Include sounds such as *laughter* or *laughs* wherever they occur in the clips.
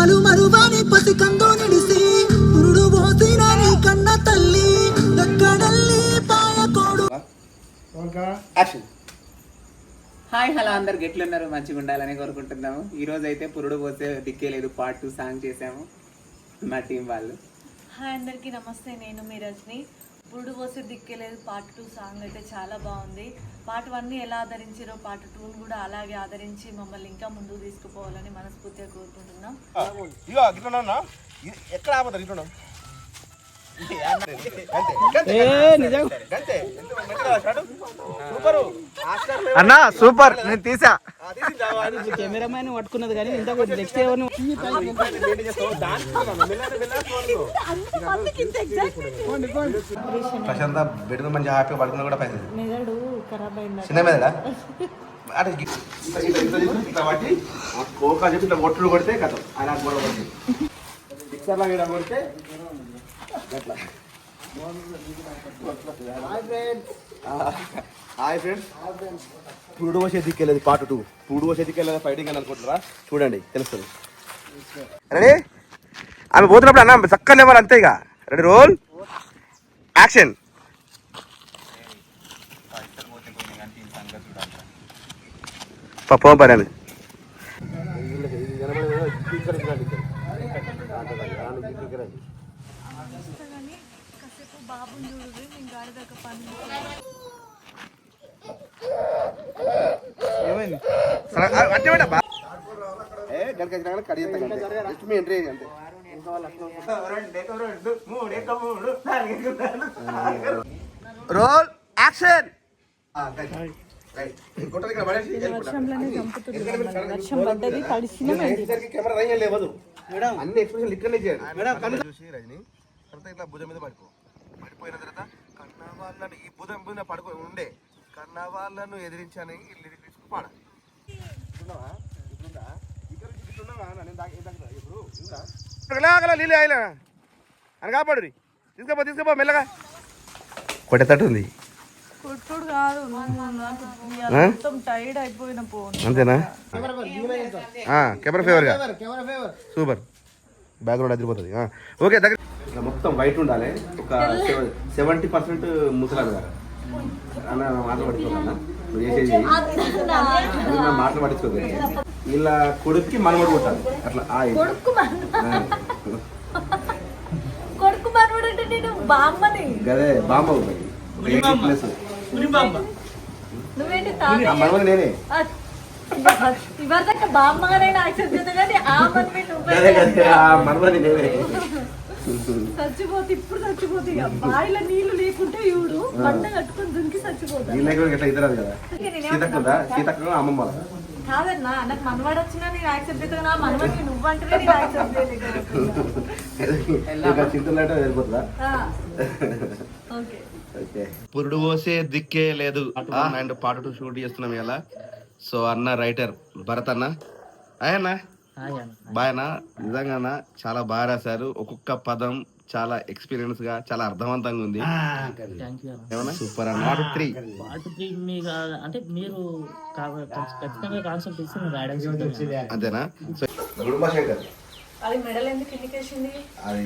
పాలు మరువాని పసికందు నిడిసి పురుడు పోసిన నీ కన్న తల్లి ఎక్కడల్లి పాయకోడు యాక్షన్. హాయ్ హలో అందరు. ఎట్లున్నారు మంచిగా ఉండాలని కోరుకుంటున్నాము. ఈ రోజు అయితే పురుడు పోతే దిక్కే లేదు. పార్ట్ టూ సాంగ్ చేసాము మా టీం వాళ్ళు. హాయ్ అందరికీ నమస్తే. నేను మీ రజని. పురుడు పోసే దిక్కేలేదు పార్ట్ టూ సాంగ్ అయితే చాలా బాగుంది. పార్ట్ వన్ని ఎలా ఆదరించారో పార్ట్ టూని కూడా అలాగే ఆదరించి మమ్మల్ని ఇంకా ముందుకు తీసుకుపోవాలని మనస్ఫూర్తిగా కోరుకుంటున్నాం. ఎక్కడ ఆపతారు అన్నా సూపర్. నేను తీసా. కెమెరామ్యాన్ పట్టుకున్నది కానీ ఇంతకు నెక్స్ట్ ఎవరిని ప్రశాంత బెడ్ మంచి హ్యాపీగా పడుకున్నా కూడా మెదడు అయింది చిన్న మీద అంటే ఇట్లా ఇట్లా ఇట్లా ఇట్లా ఇట్లా పట్టి కోకా చెప్పి ఇట్లా కొడితే కథం. ఆయన కొడితే అట్లా హాయ్ ఫ్రెండ్స్ పురుడు వచ్చే దిక్కెళ్ళేది పార్ట్ టూ పురుడు వచ్చే దిక్కెళ్ళేది ఫైటింగ్ అని అనుకుంటారా చూడండి తెలుస్తుంది. రెడీ ఆమె పోతున్నప్పుడు అన్న చక్కగా లేవాలి అంతే ఇక. రెడీ రోల్ యాక్షన్ పప్పు పని ఆమె కానీ కాసేపు బాబుని చూడదు నేను గాడి దగ్గర పని అంటే ఏ గడికి కడి జస్ట్ మీ ఎంట్రీ అంతే. Roll action. వర్షం పడ్డది తడిసిన కెమెరా రంగం లేవదు. అన్ని ఎక్స్ప్రెషన్ ఇక్కడనే చేయాలి. చూసి రజని. తర్వాత ఇట్లా భుజం మీద పడుకో పడిపోయిన తర్వాత కన్నా వాళ్ళని ఈ భుజం మీద పడుకో ఉండే కన్నా వాళ్ళను ఎదిరించాలని లిరిక్ తీసుకుని పాడాలి? ఇక్కడ నుంచి? నేను దాకా- ఇప్పుడు ఉందా? నీళ్ళు ఆయిలా అని కాపాడు తీసుకపో తీసుకపో మెల్లగా. కొట్టేటట్టు ఉంది కొట్టుడు కాదు మొత్తం టైర్డ్ అయిపోయిన పోను అంతేనా? కెమెరా ఫేవర్గా సూపర్. బ్యాక్గ్రౌండ్ అదిరిపోతుంది. ఆ, ఓకే దగ్గర ఇట్లా మొత్తం వైట్ ఉండాలి. ఒక సెవెంటీ పర్సెంట్ ముసలాడు కదా అన్న మాటలు పట్టుకోకన్నా నువ్వు చేసేది. నా మాటలు ఇలా కొడుక్కి మనమడు కొట్టాలి అట్లా ఆ. కొడుకు అంటే నేను బామ్మని. గదే ఎయిటీ ప్లస్ నువ్వేంటి నేనే. బామ్మగానే యాక్సెప్ట్ చేస్తా కానీ ఆ నువ్వే. మనవడి నేనే. చచ్చిపోతే ఇప్పుడు చచ్చిపోతే ఇక బావిలో నీళ్ళు లేకుంటే ఇవుడు బండ కట్టుకొని దునికి చచ్చిపోతా వీళ్ళకి కూడా ఇట్లా ఇద్దరు కదా? సీతక్క ఉందా సీతక్క అమ్మమ్మ. కాదన్నా నాకు మనవాడు వచ్చినా నేను యాక్సెప్ట్ నువ్వంటేనే నేను యాక్సెప్ట్ చేయలేదు ఇంకా చింతలాట వెళ్ళిపోతుందా ఓకే. ఓకే. పురుడు పోసే దిక్కే లేదు. అండ్ పాట టూ షూట్ చేస్తున్నాం ఇలా సో అన్న రైటర్ భరత్ అన్న. అయ్యన్న బాయ్. అన్న నిజంగా అన్న చాలా బాగా రాశారు. ఒక్కొక్క పదం చాలా ఎక్స్పీరియన్స్గా చాలా అర్థవంతంగా ఉంది. ఏమన్నా? సూపర్ అన్న. పాట త్రీ పార్ట్ త్రీ మీకు అంటే మీరు ఖచ్చితంగా కాన్సెప్ట్. అంతేనా? సో గుడుంబ శంకర్ అది మెడల్ ఎందుకు ఇండికేషన్ అది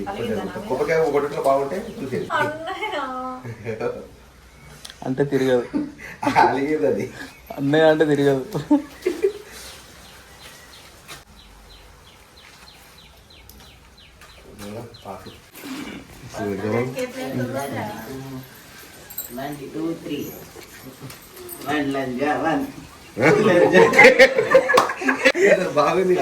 కొబ్బరికాయ ఒకటిలో బాగుంటే చూసేది. అన్నయ్య *laughs* అంటే తిరగదు. అలిగేది అది. అన్నయ్య అంటే తిరగదు పాట బాగుంది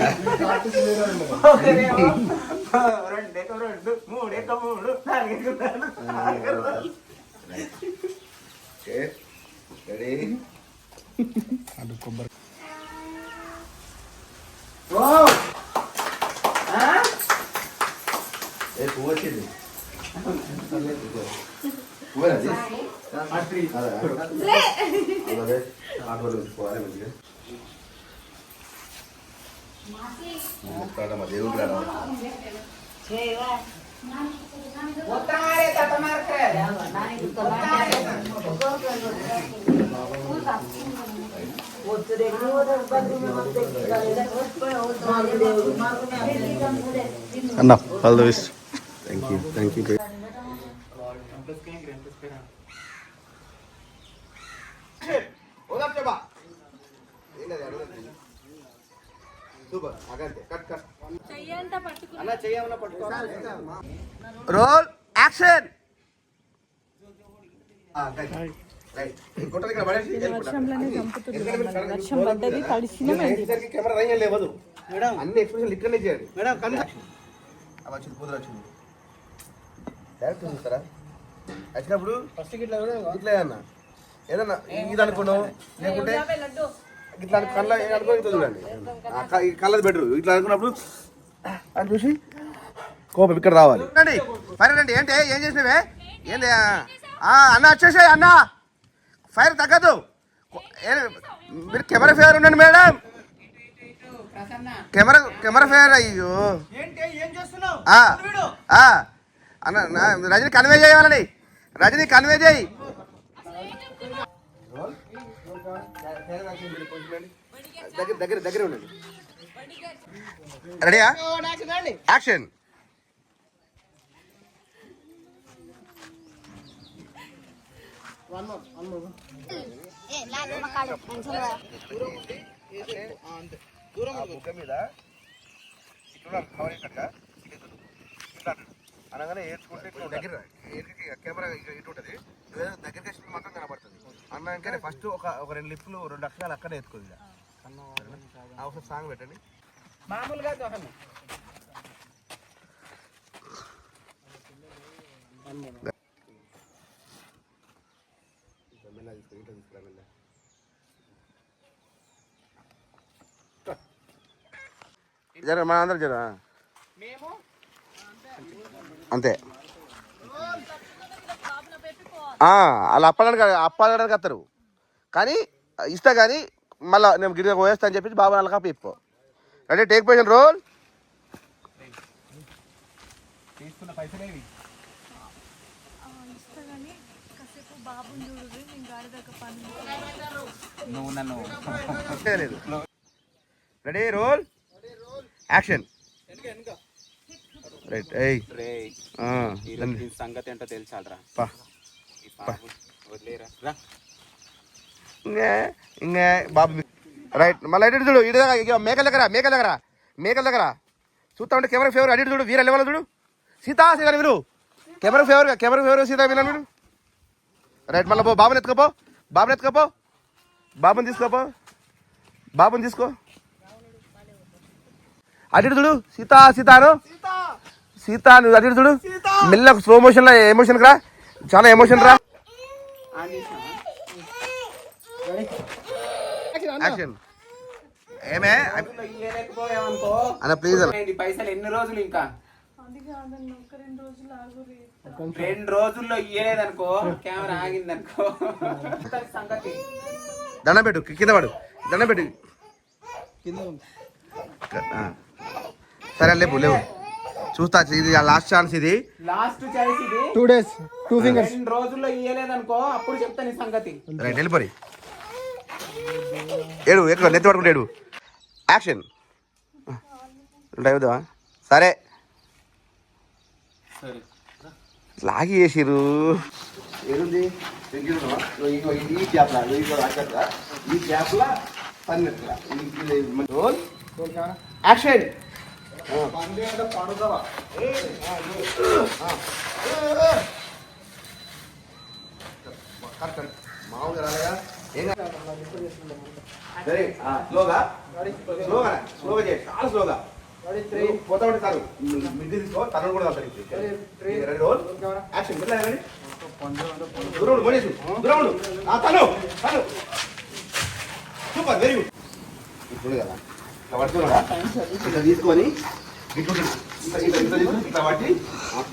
రెడీ ఏ పువ్వు వచ్చింది పువ్వేనది? అదే. ఉంచుకోవాలి మంచిగా. దేవుడు రాడా? అన్న all the best thank you thank you super అగంతే cut cut అన్న చెయ్యమన్నా పట్టుకో రోల్ యాక్షన్ కెమెరా రైన్ లేవదు మేడం అన్ని ఎక్స్ప్రెషన్ ఇక్కడనే చేయండి మేడం కన్ను. అవి వచ్చింది కూతురు వచ్చింది డైరెక్ట్ చూస్తారా? వచ్చినప్పుడు ఫస్ట్ ఇట్లా ఇట్లా అన్న. ఏదన్నా ఇది అనుకున్నావు? లేకుంటే ఇట్లా కళ్ళ అనుకో ఇట్లా చూడండి. కళ్ళది బెటర్. ఇట్లా అనుకున్నప్పుడు అని చూసి కోపం ఇక్కడ రావాలి. రండి ఫైర్ రండి. ఏంటి? ఏం చేసినవే? ఏంది? ఆ, అన్న వచ్చేసాయి అన్న. ఫైర్ తగ్గదు. ఏ- మీరు కెమెరా ఫేర్ ఉండండి మేడం. కెమెరా కెమెరా ఫేర్ అయ్యో. ఆ, ఆ, అన్న రజనీ కన్వే చేయాలని రజనీ కన్వే చేయి. దగ్గర దగ్గర దగ్గర ఉండండి. రెడీయా? యాక్షన్. బుక్క మీద ఇట్లా కవర్ అంటాడు. అనగానే ఏడ్చుకుంటే ఇట్లా దగ్గర కెమెరా ఇటు ఇటు ఉంటుంది. దగ్గరికి వచ్చినప్పుడు మాత్రం కనబడుతుంది. అన్నాకనే ఫస్ట్ ఒక ఒక రెండు లిప్లు రెండు అక్షరాలు అక్కడే ఎత్తుకుంది ఒకసారి సాంగ్ పెట్టండి. మామూలుగా చూడండి. జర అందరం జర? మేము అంతే. ఆ, వాళ్ళు అప్పడానికి అప్పడానికి వస్తారు కానీ ఇస్తా కానీ మళ్ళీ నేను గిరిగా పోయేస్తా అని చెప్పి బాబా నల్లకా ఇప్పో. అంటే take position roll ready roll action *laughs* right ఏయ్ రే ఆ, ఈరోజు దీని సంగతి ఏంటో తెలిసాలరా? పా. ఈ పాపం వదిలేరా? రా. ఇంకా ఇంకా బాబు. రైట్ మళ్ళీ ఇటు చూడు ఇటు దగ్గర మేకల దగ్గర మేకల దగ్గర మేకల దగ్గర. చూస్తా ఉంటే కెమెరా ఫేవర్ అడిగి చూడు వీర లెవెల్ చూడు? సీతా సీతా విను camera favour camera favour Sita వినా విను రైట్ మళ్ళీ పో బాబుని ఎత్తుకోపో బాబుని ఎత్తుకోపో. బాబుని తీసుకోపో బాబుని తీసుకో. అడిగి చూడు సీతా సీతాను. సీతా నువ్వు చూడు. మెల్ల స్లో మోషన్లో ఎమోషన్ రా. చాలా ఎమోషన్ రా? యాక్షన్ ఏమే? అన్న ప్లీజ్ పైసలు ఎన్ని రోజులు ఇంకా? రెండు రోజుల్లో ఇయ్యలేదనుకో కెమెరా ఆగిందనుకో. అంతటి సంగతి దండం పెట్టు కింద పడు. దండం పెట్టు. సరే లేవు లేవు చూస్తా ఇది లాస్ట్ ఛాన్స్ ఇది. లాస్ట్ చాయిస్ ఇది. టూ డేస్ టూ రెండు రోజుల్లో ఇయ్యలేదనుకో అప్పుడు చెప్తా నీ సంగతి. రైట్ వెళ్ళిపోయి ఏడు ఎక్కువ నెత్తి పడుకుంటే ఏడు. యాక్షన్ అవుదా సరే. సరే. లాగి చేసిరు ఏడుంది ఈ గ్యాప్ ఈ గ్యాప్ లా పన్నెట్లా రోల్ యాక్షన్ మామూలుగా రాలేగా ఏం సరే స్లోగా స్లోగా స్లోగా చేయి చాలా స్లోగా పోతా ఉంటే చాలు మిడ్డి తీసుకో తను కూడా రెడీ రోల్ యాక్షన్ మెల్ల దూరం ఉండు దూరం తను తను సూపర్ వెరీ గుడ్ ఇప్పుడు కదా. ఇట్లా తీసుకొని ఇట్లా ఇట్లా తీసుకొని ఇట్లా పట్టి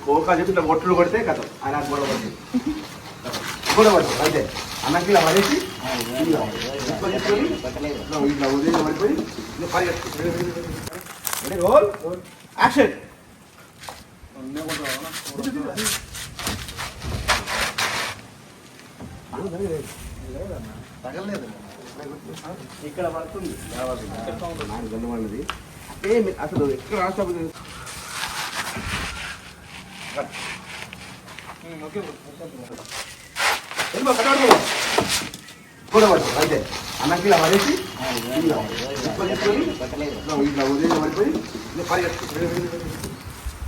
కోకా చెప్పి ఇట్లా ఒట్లు కొడితే కథ. ఆయన గొడవ పడుతుంది. గొడవ పడుతుంది అంతే. అన్నకి ఇలా పడేసి తీసుకొని తీసుకొని ఇట్లా ఉదయం పడిపోయి పరిగెత్తు యాక్షన్. తగలలేదు. ఇక్కడ పడుతుంది. గందమన్నది ఏమి అసలు ఎక్కడ రాష్ట్రపతి అంతే. అన్నకి ఇలా పడేసి ఇట్లా వదిలేసి పడిపోయి.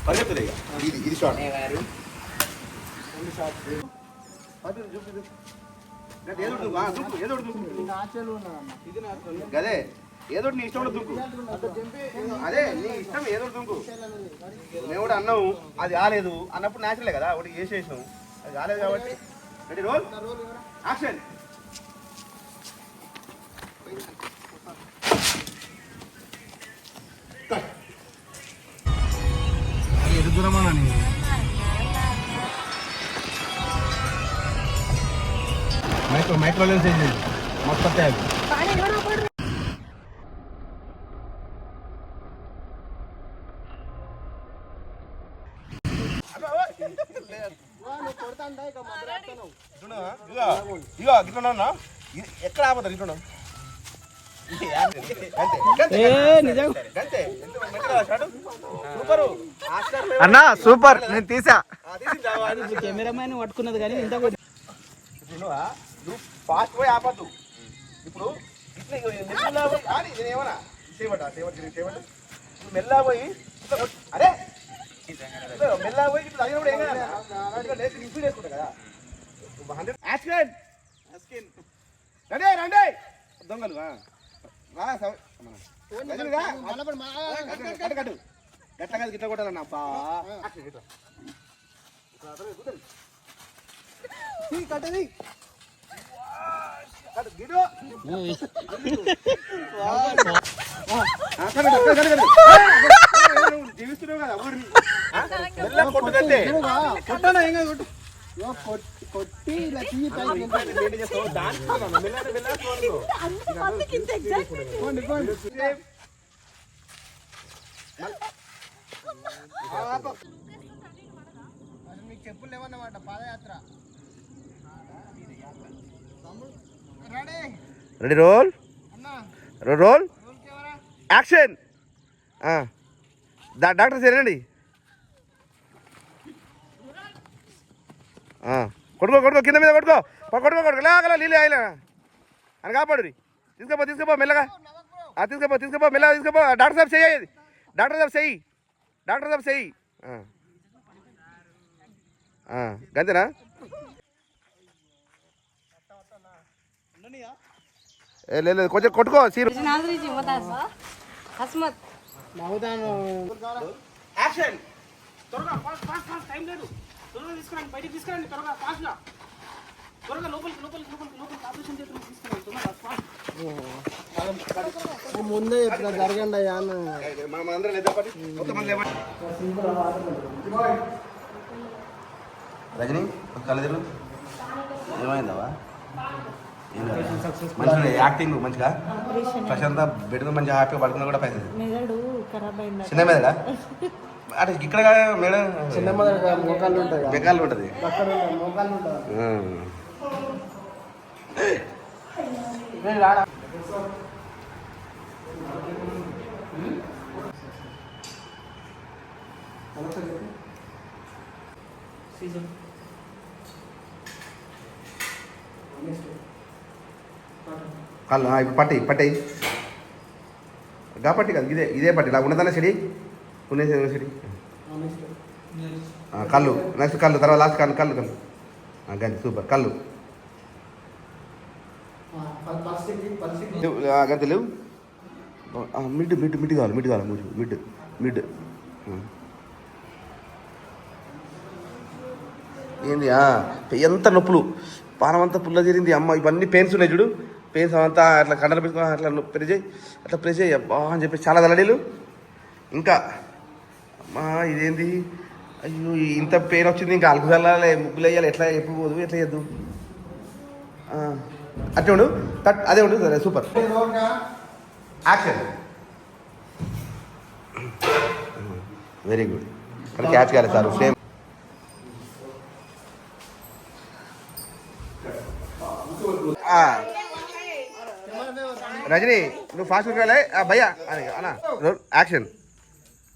పరిగెత్తులే. ఇది ఇది చూపు, చూపు. ఏదో ఏదో గదే ఏదో ఒకటి నీ ఇష్టం కూడా అదే నీ ఇష్టం ఏదో దుంకు. మేము కూడా అన్నాము అది కాలేదు. అన్నప్పుడు న్యాచురలే కదా ఒకటి చేసేసాం. అది కాలేదు కాబట్టి. Ready roll action micro micro మొత్తం ట్యాగ్ ఇగో గిట్లా ఎక్కడ ఆపతారు ఇట్లా సూపరు అన్నా సూపర్. నేను తీసా. కెమెరామ్యాన్ పట్టుకున్నది కానీ ఇంత ఫాస్ట్ పోయి ఆపద్దు. ఇప్పుడు ఇట్లా మెల్లగా పోయి ఆడి నేను ఏమన్నా? చేయబట్ట నువ్వు మెల్లగా పోయి. అరే! మెల్లగా పోయి తగినప్పుడు ఏం కదా లేచి ఇంప్రూవ్ చేసుకుంటా కదా. హండ్రెడ్ యాక్సిడెంట్ రండి రండి. దొంగలు గట్ల కాదు గిట్ల కొట్టాలన్నా బా యాక్సిడెంట్ ఇట్లా. ఇట్లా అతను కూర్చోండి. తీ, కట్టది కట్టు, గిడు. ఆ, కట్టు, కట్టు, కట్టు, కట్టు. ఏ, నువ్వు జీవిస్తున్నావు కదా ఏం కాదు, కొట్టు. కొట్టి ఇలా తీయి మీకు చెప్పులు లేవన్నమాట పాదయాత్ర తమ్ముడు ready roll roll action doctor సరేనండి కొట్టుకో కొట్టుకో కింద మీద పో- కొట్టుకో కొట్టుకో. లేకలా నీళ్ళు ఆయిలా అని కాపాడు తీసుకపో తీసుకపో మెల్లగా. ఆ, తీసుకపో తీసుకపో మెల్లగా తీసుకపో. డాక్టర్ సాబ్ చెయ్యి డాక్టర్ సాబ్ చెయ్యి. డాక్టర్ సాబ్ చెయ్యి. గంతేనా? లేదు కొంచెం కొట్టుకో సీరు. యాక్షన్ త్వరగా ఫాస్ట్ ఫాస్ట్ టైం లేదు. త్వరగా తీసుకురండి బయటికి ముందే ఇప్పుడు జరగండి అయ్యా మనం రజనీ కళ్ళు ఏమైందవా మంచిగా యాక్టింగ్ మంచిగా. ప్రశాంత బెడ్ మంచిగా హ్యాపీగా పడుకున్నా కూడా పైసలు. మెదడు ఖరాబ్ అయింది చిన్న మెదడా? అంటే ఇక్కడ మేడం? చిన్న. బెకాల్లో ఉంటుంది. మోకాళ్ళు ఉంటాయి సీజన్ కళ్ళు ఆ, ఇప్పుడు పట్టి పట్టేయి గా పట్టి కాదు ఇదే ఇదే పట్టి. ఇలా ఉన్నదన్న చెడి ఉన్నది చెడి కళ్ళు నెక్స్ట్ కళ్ళు తర్వాత లాస్ట్ కళ్ళు కళ్ళు కళ్ళు. ఆ, సూపర్ కళ్ళు. లేవు, లేవు? మిడ్ మిడ్ మిడ్ కావాలి మిడ్ కావాలి మిడ్ మిడ్ మిడ్. ఏంది ఎంత నొప్పులు? పానం అంతా పుల్ల చేరింది అమ్మ ఇవన్నీ పెయిన్స్ ఉన్నాయి చూడు. పెయిన్స్ అంతా అట్లా కండలు పెట్టుకో అట్లా ప్రెస్ చేయి అట్లా ప్రెస్ చేయి అబ్బా అని చెప్పి చాలా తలడీలు ఇంకా అమ్మా ఇదేంది? అయ్యో ఇంత పెయిన్ వచ్చింది ఇంకా అలుగు చల్లాలి ముగ్గులు వేయాలి ఎట్లా ఎప్పుడు పోదు ఎట్లా చేద్దు? అట్లా ఉండు. కట్ అదే ఉండు సరే సూపర్. యాక్షన్ వెరీ గుడ్ కానీ క్యాచ్ కాలేదు సార్ సేమ్. రజని నువ్వు ఫాస్ట్ వెళ్ళే భయ్యా అని అన్న యాక్షన్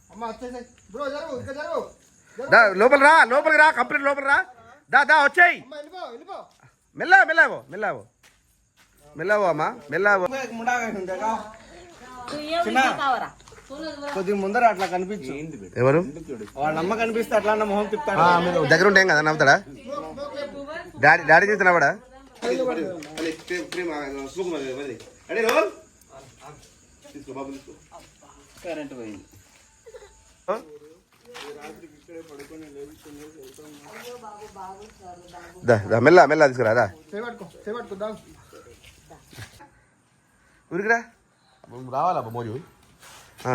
అమ్మ వచ్చేసాయి బ్రో జరుగు ఇంకా జరుగు. దా లోపల రా లోపలికి రా కంప్లీట్ లోపల రా. దా దా వచ్చాయి. అమ్మ వెళ్ళిపో వెళ్ళిపో. మెల్ల మెల్లవో మెల్లవో మెల్లవో అమ్మా మెల్లవో కొద్దిగా ముందర అట్లా కనిపించు. ఎవరు? వాళ్ళ అమ్మ కనిపిస్తే అట్లా అన్న మొహం మీరు దగ్గర ఉంటాం కదా నవ్వుతాడా? డాడీ డాడీ చేసి నవ్వడా కరెంట్ పోయింది. దా దా మెల్ల మెల్ల తీసుకురా దా. చేపట్టుకో చేపట్టుకో దా ఊరికిరా? రావాలా మోజు? ఆ.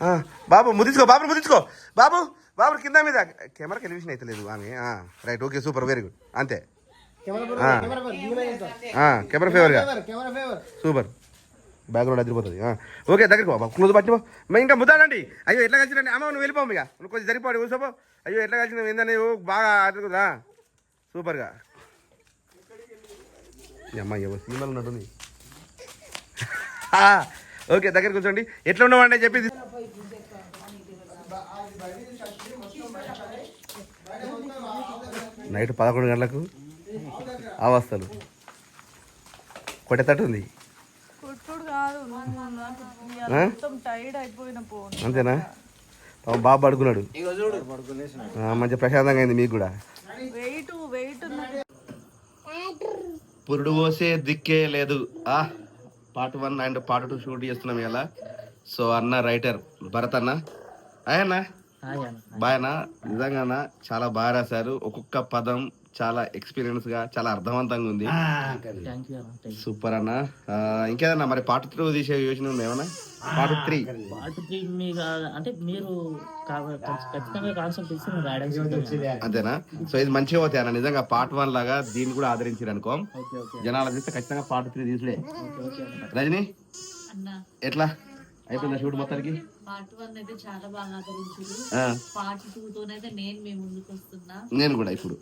ఆ, బాబు ముదించుకో బాబు ముదించుకో బాబు బాబు కింద మీద. కెమెరా టెలివిజన్ అయితే లేదు ఆమె. ఆ, right okay super very good. అంతే. కెమెరా ఫేవర్ ఫేవర్గా సూపర్. బ్యాక్గ్రౌండ్ అదిరిపోతుంది. ఓకే దగ్గరికి బాబా క్లోజ్ పట్టిపో మరి ఇంకా ముద్దాడండి అయ్యో ఎట్లా కలిసినండి అమ్మ నువ్వు వెళ్ళిపోము ఇక. నువ్వు కొంచెం జరిపోడు కూర్చోపో. అయ్యో ఎట్లా కలిసినావు ఏందని బాగా ఆడుతుందా సూపర్గా అమ్మ ఎవరు? సినిమాలు ఉన్నట్టుంది ఓకే దగ్గర కూర్చోండి. ఎట్లా ఉండవండి చెప్పి నైట్ పదకొండు గంటలకు అవస్థలు. అయిపోయిన పోను అంతేనా? పాపం బాబు పడుకున్నాడు. మంచి ప్రశాంతంగా అయింది మీకు కూడా. వెయిట్ వెయిట్ పురుడు పోసే దిక్కే లేదు. ఆ part one and part two shoot చేస్తున్నాం ఇలా సో అన్న రైటర్ భరత్ అన్న. అయ్యన్న బాయ్ అన్న. నిజంగా అన్న చాలా బాగా రాశారు. ఒక్కొక్క పదం చాలా ఎక్స్పీరియన్స్గా చాలా అర్థవంతంగా ఉంది. సూపర్ అన్న. ఇంకేదన్నా మరి పార్ట్ త్రీ తీసే యోచన ఉంది ఏమన్నా? పార్ట్ త్రీ పార్ట్ త్రీ మీకు అంటే మీరు ఖచ్చితంగా కాన్సెప్ట్. అంతేనా సో ఇది మంచిగా పోతాయి అన్న. నిజంగా పార్ట్ వన్ లాగా దీన్ని కూడా ఆదరించారు అనుకో. ఓకే ఓకే జనాలు చూస్తే ఖచ్చితంగా పార్ట్ త్రీ తీసుడే. ఓకే ఓకే అన్న. రజని? అన్న. ఎట్లా? అయిపోయిందా షూట్ మొత్తానికి? పార్ట్ వన్ అయితే చాలా బాగా ఆదరించారు పార్ట్ టూ తోనైతే నేను మీ ముందుకు వస్తున్నా. నేను కూడా ఇప్పుడు.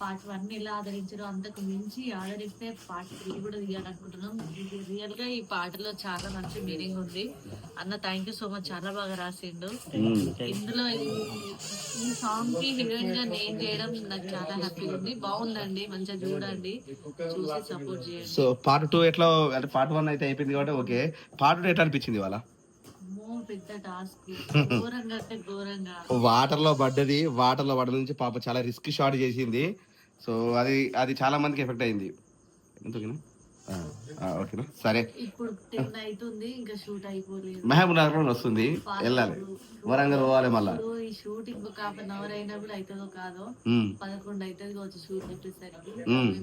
పార్ట్ వన్ ఎలా ఆదరించారో అంతకు మించి ఆదరిస్తే పార్ట్ త్రీ కూడా తీయాలనుకుంటున్నాం ఇది రియల్గా ఈ పాటలో చాలా మంచి మీనింగ్ ఉంది. అన్న థ్యాంక్ యూ సో మచ్ చాలా బాగా రాసిండు. ఇందులో ఈ- ఈ సాంగ్కి హీరోయిన్గా నేను చేయడం నాకు చాలా హ్యాపీగా ఉంది. బాగుందండి మంచిగా చూడండి. చూసి సపోర్ట్ చేయండి. సో పార్ట్ టూ ఎట్లా అంటే పార్ట్ వన్ అయితే అయిపోయింది కాబట్టి ఓకే. పార్ట్ టూ ఎట్లా అనిపించింది వాళ్ళ *laughs* వాటర్లో పడ్డది వాటర్లో పడ్డ నుంచి పాప చాలా రిస్క్ షాట్ చేసింది. సో అది అది చాలా మందికి ఎఫెక్ట్ అయింది. ఎంత ఓకేనా? సరే. షూట్ మహబూబ్ నగర్లో వస్తుంది. వెళ్ళాలి. వరంగల్ పోవాలి మళ్ళా. హాఫ్ అన్ అవర్ అయినా కూడా అవుతుందో కాదో ఉమ్. పదకొండు అవుతుంది కావచ్చు షూట్ వచ్చేసరికి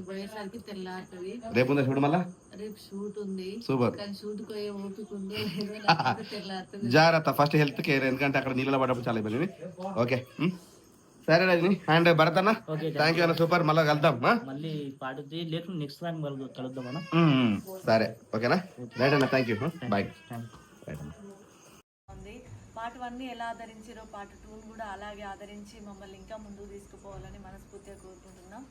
పోయేసరికి తెల్లారుతుంది. రేపు ఉందా చూడు మళ్ళా? రేపు షూట్ ఉంది. సూపర్. కానీ షూట్ పోయే ఓపిక ఉందో లేదో లేకపోతే *laughs* తెల్లారుతుంది. జాగ్రత్త. ఫస్ట్ హెల్త్ కేర్ ఎందుకంటే అక్కడ నీళ్ళలో పడ్డప్పుడు చాలా ఇబ్బంది. ఓకే. సరే రజని అండ్ భరత్ అన్న ఓకే థ్యాంక్ యూ అన్న సూపర్. మళ్ళీ కలుద్దాం? మళ్ళీ త్రీ లేకుండా నెక్స్ట్ టైం కలుద్దాం అన్న. సరే ఓకేనా? రైట్ అన్న థ్యాంక్ యూ బాయ్ పార్ట్ వన్ని ఎలా ఆదరించారో పార్ట్ టూ కూడా అలాగే ఆదరించి మమ్మల్ని ఇంకా ముందుకు తీసుకుపోవాలని మనస్ఫూర్తిగా కోరుకుంటున్నాం.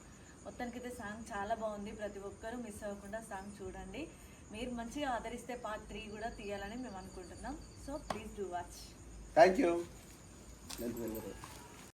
మొత్తానికైతే సాంగ్ చాలా బాగుంది. ప్రతి ఒక్కరూ మిస్ అవ్వకుండా సాంగ్ చూడండి. మీరు మంచిగా ఆదరిస్తే పార్ట్ త్రీ కూడా తీయాలని మేము అనుకుంటున్నాం. So please do watch thank you